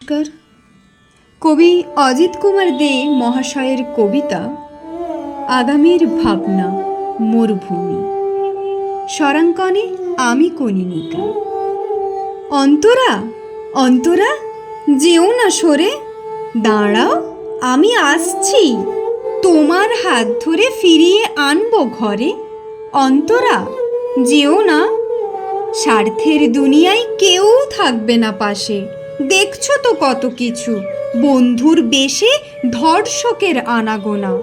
নমস্কার কবি অজিত কুমার দে মহাশয়ের কবিতা, আগামীর ভাবনা, মরুভূমি। স্বরাঙ্কনে আমি কনিনিকা অন্তরা অন্তরা, যেও না সরে। দাঁড়াও, আমি আসছি। তোমার হাত ধরে ফিরিয়ে আনব ঘরে। অন্তরা, যেও না। স্বার্থের দুনিয়ায় কেউ থাকবে না পাশে। দেখছ তো কত কিছু? বন্ধুর বেশে ধর্ষকের আনাগোনা।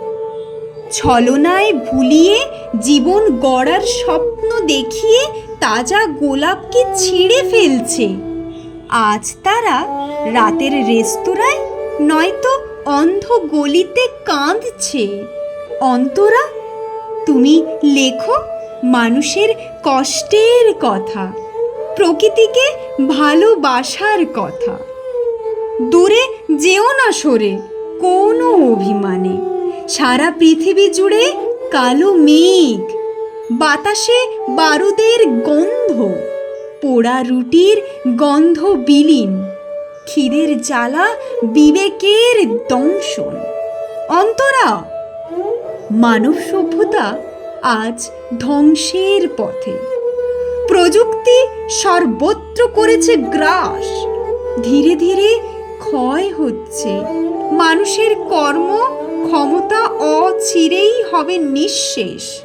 ছলনায় ভুলিয়ে জীবন গড়ার স্বপ্ন দেখিয়ে তাজা গোলাপকে ছিঁড়ে ফেলছে। আজ তারা রাতের রেস্তোরাঁয় নয়তো অন্ধ গলিতে কাঁদছে। অন্তরা, তুমি লেখো মানুষের কষ্টের কথা। প্রকৃতিকে ভালোবাসার কথা। দূরে যেও না সরে কোনো অভিমানে। সারা পৃথিবী জুড়ে কালো মেঘ, বাতাসে বারুদের গন্ধ, পোড়া রুটির গন্ধ বিলীন খিদের জ্বালা বিবেকের দংশন। অন্তরা, মানব সভ্যতা আজ ধ্বংসের পথে। প্রযুক্তি সর্বত্র করেছে গ্রাস। ধীরে ধীরে ক্ষয় হচ্ছে। মানুষের কর্ম, ক্ষমতা অচিরেই হবে নিঃশেষ।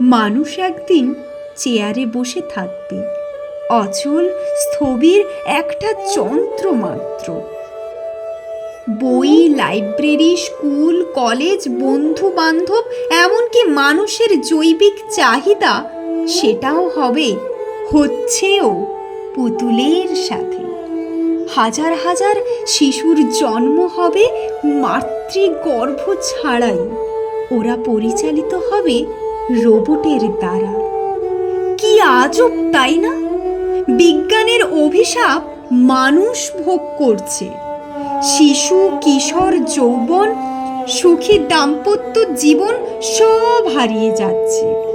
মানুষ একদিন চেয়ারে বসে থাকবে। অচল, স্থবির একটা যন্ত্র মাত্র। বই, লাইব্রেরি, স্কুল, কলেজ বন্ধু বান্ধব এমনকি মানুষের জৈবিক চাহিদা সেটাও হবে, হচ্ছেও পুতুলের সাথে। হাজার হাজার শিশুর জন্ম হবে মাতৃগর্ভ ছাড়াই। ওরা পরিচালিত হবে রোবটের দ্বারা। কি আজব, তাই না? বিজ্ঞানের অভিশাপ মানুষ ভোগ করছে। শিশু, কিশোর, যৌবন, সুখী, দাম্পত্য জীবন সব হারিয়ে যাচ্ছে।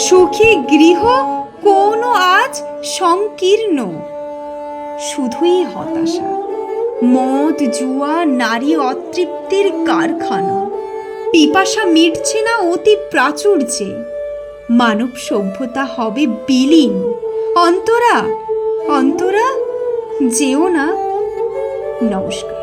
সুখী গৃহ কোনো আজ সংকীর্ণ। শুধুই হতাশা। মদ, জুয়া, নারী অতৃপ্তির কারখানা। পিপাসা মিটছে না অতি প্রাচুর্যে। মানব সভ্যতা হবে বিলীন। অন্তরা অন্তরা, যেও না। নমস্কার।